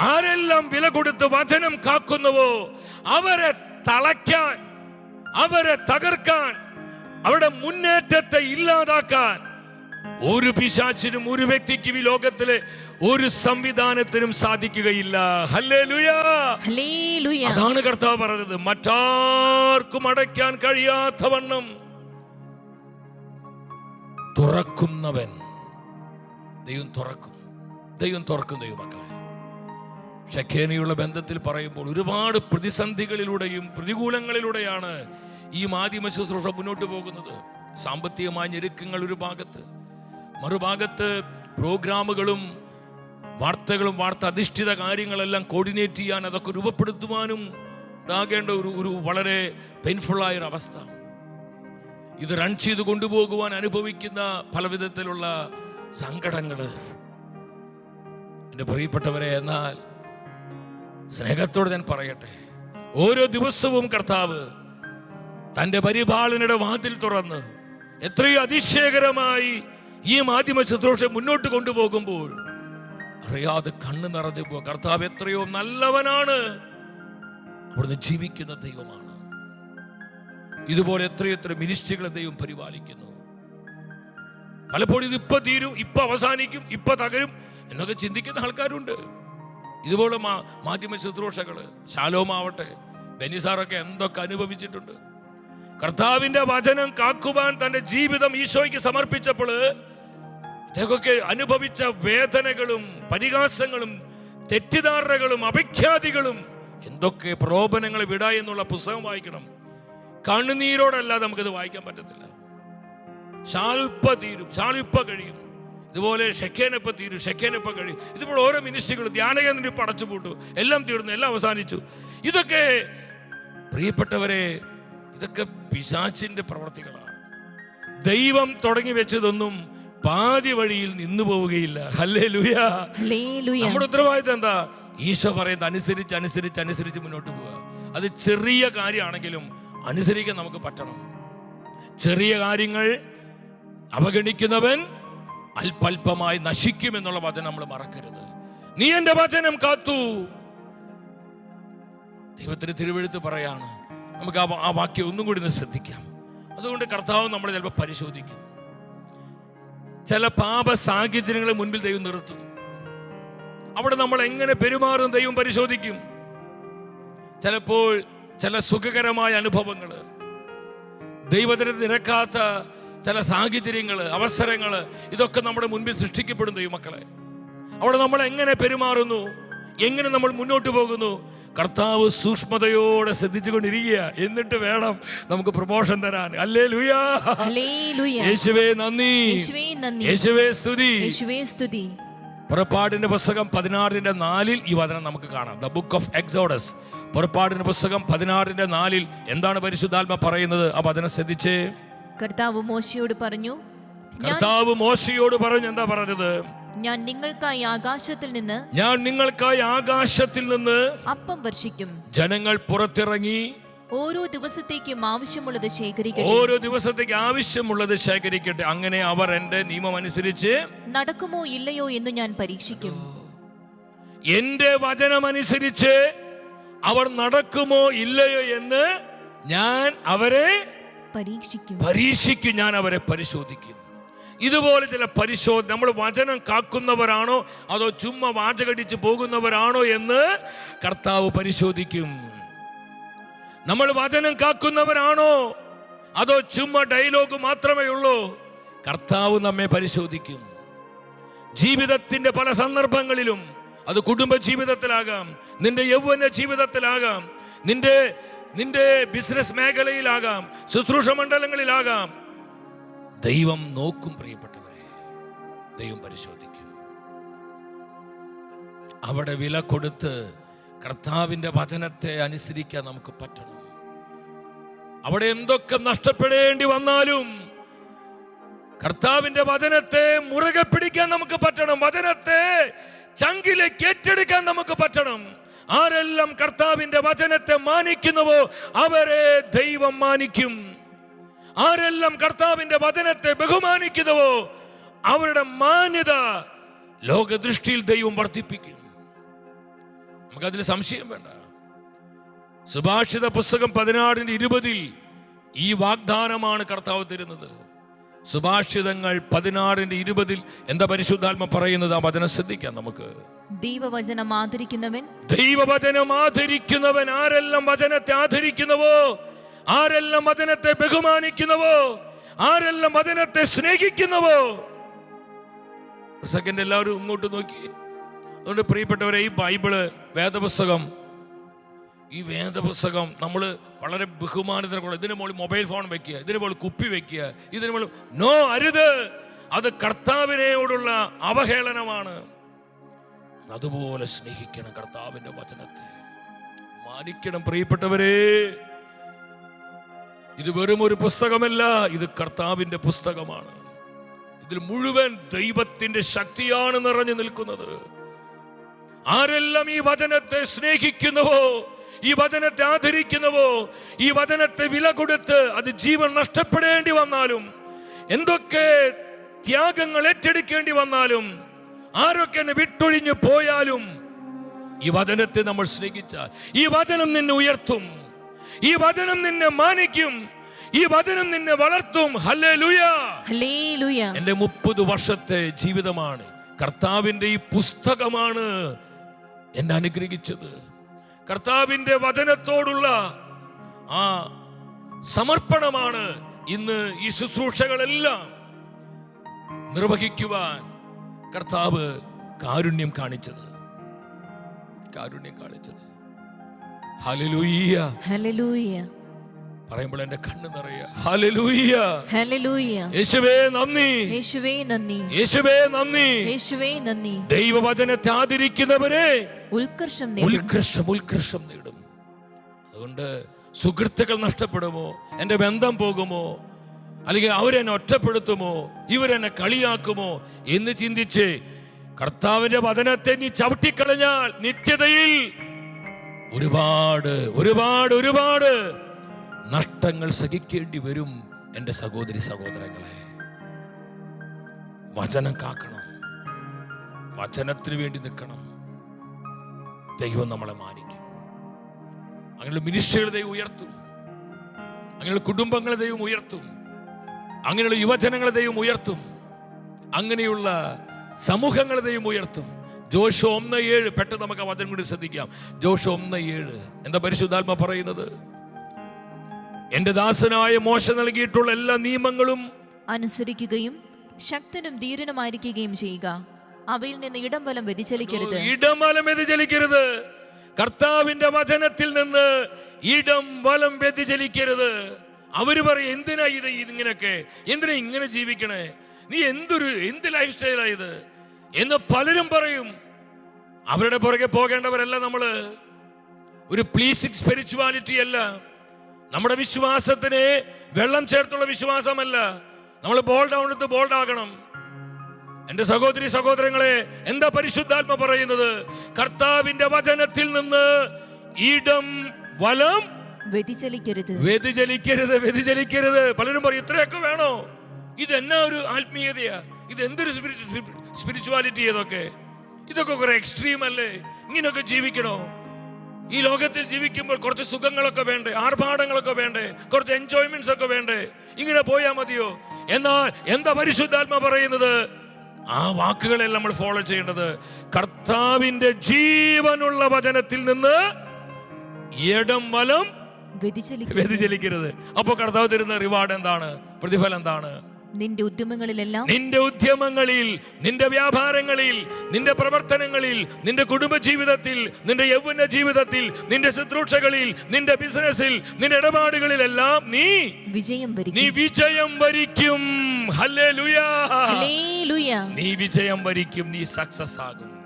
ആരെല്ലാം വില കൊടുത്ത് വചനം കാക്കുന്നുവോ അവരെ തളയ്ക്കാൻ അവരെ തകർക്കാൻ അവരുടെ മുന്നേറ്റത്തെ ഇല്ലാതാക്കാൻ ഒരു പിശാച്ചിനും ഒരു വ്യക്തിക്കും ഈ ലോകത്തിലെ ഒരു സംവിധാനത്തിനും സാധിക്കുകയില്ല. അതാണ് കർത്താവ് പറഞ്ഞത്. മറ്റാർക്കും അടയ്ക്കാൻ കഴിയാത്ത വണ്ണം തുറക്കുന്നവൻ ദൈവം തുറക്കും. ദൈവം തുറക്കും ദൈവമക്കളെ. ഷഖേനയുള്ള ബന്ധത്തിൽ പറയുമ്പോൾ ഒരുപാട് പ്രതിസന്ധികളിലൂടെയും പ്രതികൂലങ്ങളിലൂടെയാണ് ഈ മാധ്യമ ശുശ്രൂഷ മുന്നോട്ട് പോകുന്നത്. സാമ്പത്തികമായ ഞെരുക്കങ്ങൾ ഒരു ഭാഗത്ത്. മറുഭാഗത്ത് പ്രോഗ്രാമുകളും വാർത്തകളും വാർത്ത അധിഷ്ഠിത കാര്യങ്ങളെല്ലാം കോർഡിനേറ്റ് ചെയ്യാൻ അതൊക്കെ രൂപപ്പെടുത്തുവാനും ഉണ്ടാകേണ്ട ഒരു ഒരു വളരെ പെയിൻഫുള്ളായ ഒരു അവസ്ഥ. ഇത് റൺ ചെയ്ത് കൊണ്ടുപോകുവാൻ അനുഭവിക്കുന്ന പല വിധത്തിലുള്ള സങ്കടങ്ങൾ എന്റെ പ്രിയപ്പെട്ടവരെ എന്നാൽ സ്നേഹത്തോട് ഞാൻ പറയട്ടെ. ഓരോ ദിവസവും കർത്താവ് തന്റെ പരിപാലനയുടെ വാതിൽ തുറന്ന് എത്രയോ അതിശയകരമായി ഈ മാധ്യമ ശുശ്രൂഷ മുന്നോട്ട് കൊണ്ടുപോകുമ്പോൾ അറിയാതെ കണ്ണ് നിറഞ്ഞു പോ കർത്താവ് എത്രയോ നല്ലവനാണ്. അവിടുന്ന് ജീവിക്കുന്ന ദൈവമാണ്. ഇതുപോലെ എത്രയെത്ര മിനിസ്ട്രികളെ ദൈവം പരിപാലിക്കുന്നു. പലപ്പോഴും ഇത് ഇപ്പൊ തീരും ഇപ്പൊ അവസാനിക്കും ഇപ്പൊ തകരും എന്നൊക്കെ ചിന്തിക്കുന്ന ആൾക്കാരുണ്ട്. ഇതുപോലെ മാധ്യമ ശുശ്രൂഷകൾ ശാലോമാവട്ടെ ബെനിസാറൊക്കെ എന്തൊക്കെ അനുഭവിച്ചിട്ടുണ്ട്. കർത്താവിന്റെ വചനം കാക്കുവാൻ തന്റെ ജീവിതം ഈശോയ്ക്ക് സമർപ്പിച്ചപ്പോൾ അദ്ദേഹമൊക്കെ അനുഭവിച്ച വേദനകളും പരിഹാസങ്ങളും തെറ്റിദ്ധാരണകളും അപഖ്യാതികളും എന്തൊക്കെ പ്രലോഭനങ്ങൾ വിട എന്നുള്ള പുസ്തകം വായിക്കണം. കണ്ണുനീരോടല്ലാതെ നമുക്കിത് വായിക്കാൻ പറ്റത്തില്ല. ഷാലുപ്പ തീരും ഷാലുപ്പ കഴിയും. ഇതുപോലെ ഷെക്കേനപ്പ തീരും ഷെക്കേനപ്പ കഴിയും ഇതുപോലെ ഓരോ മിനിസ്ട്രികൾ ധ്യാനകേന്ദ്രം പടച്ചു അടച്ചുപൂട്ടു എല്ലാം തീർന്നു എല്ലാം അവസാനിച്ചു. ഇതൊക്കെ പ്രിയപ്പെട്ടവരെ ഇതൊക്കെ പിശാച്ചിന്റെ പ്രവർത്തികളാണ്. ദൈവം തുടങ്ങി വെച്ചതൊന്നും പാതി വഴിയിൽ നിന്നു പോവുകയില്ല. ഹല്ലേ ലുയാ നമ്മുടെ ഉത്തരവാദിത്തം എന്താ? ഈശോ പറയുന്നത് അനുസരിച്ച് അനുസരിച്ച് അനുസരിച്ച് മുന്നോട്ട് പോവുക. അത് ചെറിയ കാര്യമാണെങ്കിലും അനുസരിക്കാൻ നമുക്ക് പറ്റണം. ചെറിയ കാര്യങ്ങൾ അവഗണിക്കുന്നവൻ അല്പല്പമായി നശിക്കുമെന്നുള്ള വചനം നമ്മൾ മറക്കരുത്. നീ എന്റെ വചനം കാത്തു. ദൈവത്തിന് തിരുവെഴുത്ത് പറയാണ്. നമുക്ക് ആ ആ വാക്യം ഒന്നും കൂടി ഒന്ന് ശ്രദ്ധിക്കാം. അതുകൊണ്ട് കർത്താവ് നമ്മൾ ചിലപ്പോൾ പരിശോധിക്കും. ചില പാപ സാഹചര്യങ്ങളെ മുൻപിൽ ദൈവം നിർത്തും. അവിടെ നമ്മൾ എങ്ങനെ പെരുമാറും ദൈവം പരിശോധിക്കും. ചിലപ്പോൾ ചില സുഖകരമായ അനുഭവങ്ങൾ ദൈവത്തിന് നിരക്കാത്ത ചില സാഹചര്യങ്ങൾ അവസരങ്ങൾ ഇതൊക്കെ നമ്മുടെ മുൻപിൽ സൃഷ്ടിക്കപ്പെടുന്നു ഈ മക്കളെ അവിടെ നമ്മൾ എങ്ങനെ പെരുമാറുന്നു? എങ്ങനെ നമ്മൾ മുന്നോട്ട് പോകുന്നു? കർത്താവ് സൂക്ഷ്മതയോടെ ശ്രദ്ധിച്ചുകൊണ്ടിരിക്കുക. എന്നിട്ട് വേണം നമുക്ക് പ്രൊമോഷൻ തരാൻ. അല്ലേ ലുയാ ഹല്ലേലൂയ യേശുവേ നന്ദി. യേശുവേ നന്ദി. യേശുവേ സ്തുതി. യേശുവേ സ്തുതി. പുറപ്പാടിന്റെ പുസ്തകം പതിനാറിന്റെ നാലിൽ ഈ വചനം നമുക്ക് കാണാം. ദ ബുക്ക് ഓഫ് എക്സോഡസ് പുറപ്പാടിന്റെ പുസ്തകം പതിനാറിന്റെ നാലിൽ എന്താണ് പരിശുദ്ധാത്മ പറയുന്നത്? ആ വചനം ശ്രദ്ധിച്ചേ. കർത്താവ് മോശയോട് പറഞ്ഞു കർത്താവ് മോശയോട് പറഞ്ഞു എന്താ പറഞ്ഞത്? ഞാൻ നിങ്ങൾക്കായി ആകാശത്തിൽ നിന്ന് ഞാൻ നിങ്ങൾക്കായി ആകാശത്തിൽ നിന്ന് അപ്പം വർഷിക്കും. ജനങ്ങൾ പുറത്തിറങ്ങി ഓരോ ദിവസത്തേക്കും ആവശ്യമുള്ളത് ശേഖരിക്കട്ടെ. ഓരോ ദിവസത്തേക്ക് ആവശ്യമുള്ളത് ശേഖരിക്കട്ടെ. അങ്ങനെ അവർ എന്റെ നിയമം അനുസരിച്ച് നടക്കുമോ ഇല്ലയോ എന്ന് ഞാൻ പരീക്ഷിക്കും. എന്റെ വചനമനുസരിച്ച് അവർ നടക്കുമോ ഇല്ലയോ എന്ന് ഞാൻ അവരെ പരീക്ഷിക്കും. പരീക്ഷിക്കും ഞാൻ അവരെ പരിശോധിക്കും. ഇതുപോലെ ചില പരിശോധന നമ്മൾ വചനം കാക്കുന്നവരാണോ അതോ ചുമ്മാ വാചകടിച്ച് പോകുന്നവരാണോ എന്ന് കർത്താവ് പരിശോധിക്കും. നമ്മൾ വചനം കാക്കുന്നവരാണോ അതോ ചുമ്മാ ഡയലോഗ് മാത്രമേ ഉള്ളൂ കർത്താവ് നമ്മെ പരിശോധിക്കും. ജീവിതത്തിന്റെ പല സന്ദർഭങ്ങളിലും അത് കുടുംബ ജീവിതത്തിലാകാം നിന്റെ യൗവന ജീവിതത്തിലാകാം നിന്റെ നിന്റെ ബിസിനസ് മേഖലയിലാകാം ശുശ്രൂഷ മണ്ഡലങ്ങളിലാകാം. ദൈവം നോക്കും പ്രിയപ്പെട്ടവരെ ദൈവം പരിശോധിക്കും. അവിടെ വില കൊടുത്ത് കർത്താവിന്റെ വചനത്തെ അനുസരിക്കാൻ നമുക്ക് പറ്റണം. അവിടെ എന്തൊക്കെ നഷ്ടപ്പെടേണ്ടി വന്നാലും കർത്താവിന്റെ വചനത്തെ മുറുകെ പിടിക്കാൻ നമുക്ക് പറ്റണം. വചനത്തെ ചങ്കിലേക്ക് ഏറ്റെടുക്കാൻ നമുക്ക് പറ്റണം. ആരെല്ലാം കർത്താവിന്റെ വചനത്തെ മാനിക്കുന്നുവോ അവരെ ദൈവം മാനിക്കും. ആരെല്ലാം കർത്താവിന്റെ വചനത്തെ ബഹുമാനിക്കുന്നുവോ അവരുടെ മാന്യത ലോകദൃഷ്ടിയിൽ ദൈവം വർദ്ധിപ്പിക്കും. നമുക്കതിൽ സംശയം വേണ്ട. സുഭാഷിത പുസ്തകം പതിനാറിന് ഇരുപതിൽ ഈ വാഗ്ദാനമാണ് കർത്താവ് തരുന്നത്. സുഭാഷിതങ്ങൾ പതിനാറിന്റെ ഇരുപതിൽ എന്താ പരിശുദ്ധാത്മ പറയുന്നത്? ആ വചനം ശ്രദ്ധിക്കാം നമുക്ക്. ദൈവവചനം ആദരിക്കുന്നവൻ ദൈവവചനം ആദരിക്കുന്നവൻ ആരെല്ലാം വചനത്തെ ആദരിക്കുന്നവോ? ആരെല്ലാം വചനത്തെ ബഹുമാനിക്കുന്നവോ? ആരെല്ലാം വചനത്തെ സ്നേഹിക്കുന്നവോ? സെക്കൻഡ് എല്ലാവരും ഇങ്ങോട്ട് നോക്കി. അതുകൊണ്ട് പ്രിയപ്പെട്ടവരെ ഈ ബൈബിൾ വേദപുസ്തകം ഈ വേദപുസ്തകം നമ്മൾ വളരെ ബഹുമാനത്തിന് കൂടെ ഇതിന് മുകളിൽ മൊബൈൽ ഫോൺ വെക്കുക ഇതിന് മുകളിൽ കുപ്പി വെക്കുക ഇതിന് മുകളിൽ നോ അരുത് അത് കർത്താവിനെയോടുള്ള അവഹേളനമാണ്. അതുപോലെ സ്നേഹിക്കണം കർത്താവിന്റെ വചനത്തെ. മാനിക്കണം പ്രിയപ്പെട്ടവരെ. ഇത് വെറും ഒരു പുസ്തകമല്ല ഇത് കർത്താവിന്റെ പുസ്തകമാണ്. ഇതിൽ മുഴുവൻ ദൈവത്തിന്റെ ശക്തിയാണ് നിറഞ്ഞു നിൽക്കുന്നത്. ആരെല്ലാം ഈ വചനത്തെ സ്നേഹിക്കുന്നുവോ ഈ വചനത്തെ ആദരിക്കുന്നുവോ? ഈ വചനത്തെ വില കൊടുത്ത് അത് ജീവൻ നഷ്ടപ്പെടേണ്ടി വന്നാലും എന്തൊക്കെ ത്യാഗങ്ങൾ ഏറ്റെടുക്കേണ്ടി വന്നാലും ആരൊക്കെ എന്നെ വിട്ടൊഴിഞ്ഞു പോയാലും ഈ വചനത്തെ നമ്മൾ സ്നേഹിച്ചാൽ ഈ വചനം നിന്നെ ഉയർത്തും ഈ വചനം നിന്നെ മാനിക്കും ഈ വചനം നിന്നെ വളർത്തും. എന്റെ മുപ്പത് വർഷത്തെ ജീവിതമാണ് കർത്താവിന്റെ ഈ പുസ്തകമാണ് എന്നെ അനുഗ്രഹിച്ചത്. കർത്താവിന്റെ വചനത്തോടുള്ള ആ സമർപ്പണമാണ് ഇന്ന് ഈ ശുശ്രൂഷകളെല്ലാം നിർവഹിക്കുവാൻ കർത്താവ് കാരുണ്യം കാണിച്ചത്. കാരുണ്യം കാണിച്ചത്. ഹലലൂയ്യ ഹല്ലേലൂയ പറയുമ്പോൾ എന്റെ കണ്ണ് നിറയ. ഹലലൂയ്യ ഹല്ലേലൂയ യേശുവേ നന്ദി. യേശുവേ നന്ദി. യേശുവേ നന്ദി. യേശുവേ നന്ദി. ദൈവവചനത്തെ ആദരിക്കുന്നവരെ. ഉത്കർഷം നേടും. ഉത്കർഷം ഉത്കർഷം നേടും. അതുകൊണ്ട് സുഹൃത്തുക്കൾ നഷ്ടപ്പെടുമോ? എന്റെ ബന്ധം പോകുമോ? അല്ലെങ്കിൽ അവരെന്നെ ഒറ്റപ്പെടുത്തുമോ? ഇവരെന്നെ കളിയാക്കുമോ? എന്ന് ചിന്തിച്ച് കർത്താവിന്റെ വചനത്തെ നീ ചവിട്ടിക്കളഞ്ഞാൽ നിത്യതയിൽ ഒരുപാട് ഒരുപാട് ഒരുപാട് നഷ്ടങ്ങൾ സഹിക്കേണ്ടി വരും എന്റെ സഹോദരി സഹോദരങ്ങളെ. വചനം കാക്കണം. വചനത്തിന് വേണ്ടി നിൽക്കണം. ദൈവം നമ്മളെ മാനിക്കും. അങ്ങനെ മിനിസ്ട്രികളെ ദൈവം ഉയർത്തും. അങ്ങനെയുള്ള കുടുംബങ്ങളെ ദൈവം ഉയർത്തും. അങ്ങനെയുള്ള യുവജനങ്ങളെ ദൈവം ഉയർത്തും. അങ്ങനെയുള്ള സമൂഹങ്ങളെ ദൈവം ഉയർത്തും. ജോഷ ഒന്ന് ഏഴ് പെട്ടെന്ന് നമുക്ക് ആ വചനം കൂടി ശ്രദ്ധിക്കാം. ജോഷ ഒന്ന് ഏഴ്. എന്താ പരിശുദ്ധാത്മ പറയുന്നത്? എന്റെ ദാസനായ മോശ നൽകിയിട്ടുള്ള എല്ലാ നിയമങ്ങളും അനുസരിക്കുകയും ശക്തനും ധീരനുമായിരിക്കുകയും ചെയ്യുക. അവയിൽ നിന്ന് ഇടം വലം വ്യതിചലിക്കരുത് ഇടം വ്യതിചലിക്കരുത്. കർത്താവിന്റെ വചനത്തിൽ നിന്ന് ഇടം വലം വ്യതിചലിക്കരുത്. അവർ പറയും എന്തിനാ ഇത് ഇതിങ്ങനൊക്കെ എന്തിനാ ഇങ്ങനെ ജീവിക്കണേ? നീ എന്തൊരു എന്ത് ലൈഫ് സ്റ്റൈലാ ഇത്? എന്ന് പലരും പറയും. അവരുടെ പുറകെ പോകേണ്ടവരല്ല നമ്മൾ. ഒരു പ്ലീസിക് സ്പിരിച്വാലിറ്റി അല്ല. നമ്മുടെ വിശ്വാസത്തിന് വെള്ളം ചേർത്തുള്ള വിശ്വാസമല്ല. നമ്മൾ ബോൾഡ് എടുത്ത് ബോൾഡ് ആകണം. എന്റെ സഹോദരി സഹോദരങ്ങളെ എന്താ പരിശുദ്ധാത്മ പറയുന്നത്? കർത്താവിന്റെ വചനത്തിൽ നിന്ന് ഇടം വലം വ്യതിചലിക്കരുത്. വ്യതിചലിക്കരുത് വ്യതിചലിക്കരുത്. പലരും പറയും ഇത്രയൊക്കെ വേണോ? ഇത് എന്നാ ഒരു ആത്മീയതയാ? ഇത് എന്തൊരു സ്പിരിച്വാലിറ്റി ഇതൊക്കെ ഇതൊക്കെ കുറെ എക്സ്ട്രീം അല്ലേ? ഇങ്ങനെയൊക്കെ ജീവിക്കണോ? ഈ ലോകത്തിൽ ജീവിക്കുമ്പോൾ കുറച്ച് സുഖങ്ങളൊക്കെ വേണ്ടേ? ആർഭാടങ്ങളൊക്കെ വേണ്ടേ? കുറച്ച് എൻജോയ്മെന്റ്സ് ഒക്കെ വേണ്ടേ? ഇങ്ങനെ പോയാൽ മതിയോ? എന്നാൽ എന്താ പരിശുദ്ധാത്മ പറയുന്നത്? ആ വാക്കുകളെല്ലാം നമ്മൾ ഫോളോ ചെയ്യേണ്ടത്. കർത്താവിന്റെ ജീവനുള്ള വചനത്തിൽ നിന്ന് ഇടം വലം വ്യതിചലിക്കരുത്. വ്യതിചലിക്കരുത്. അപ്പൊ കർത്താവ് തരുന്ന റിവാർഡ് എന്താണ്? പ്രതിഫലം എന്താണ്? നിന്റെ ഉദ്യമങ്ങളിലെല്ലാം നിന്റെ ഉദ്യമങ്ങളിൽ നിന്റെ വ്യാപാരങ്ങളിൽ നിന്റെ പ്രവർത്തനങ്ങളിൽ നിന്റെ കുടുംബ ജീവിതത്തിൽ നിന്റെ യൗവന ജീവിതത്തിൽ നിന്റെ ശുശ്രൂഷകളിൽ നിന്റെ ബിസിനസ്സിൽ നിന്റെ ഇടപാടുകളിലെല്ലാം നീ വിജയം വരിക്കും. നീ വിജയം വരിക്കും. ഹല്ലേലൂയ. ഹല്ലേലൂയ. നീ വിജയം വരിക്കും. നീ സക്സസ് ആകും.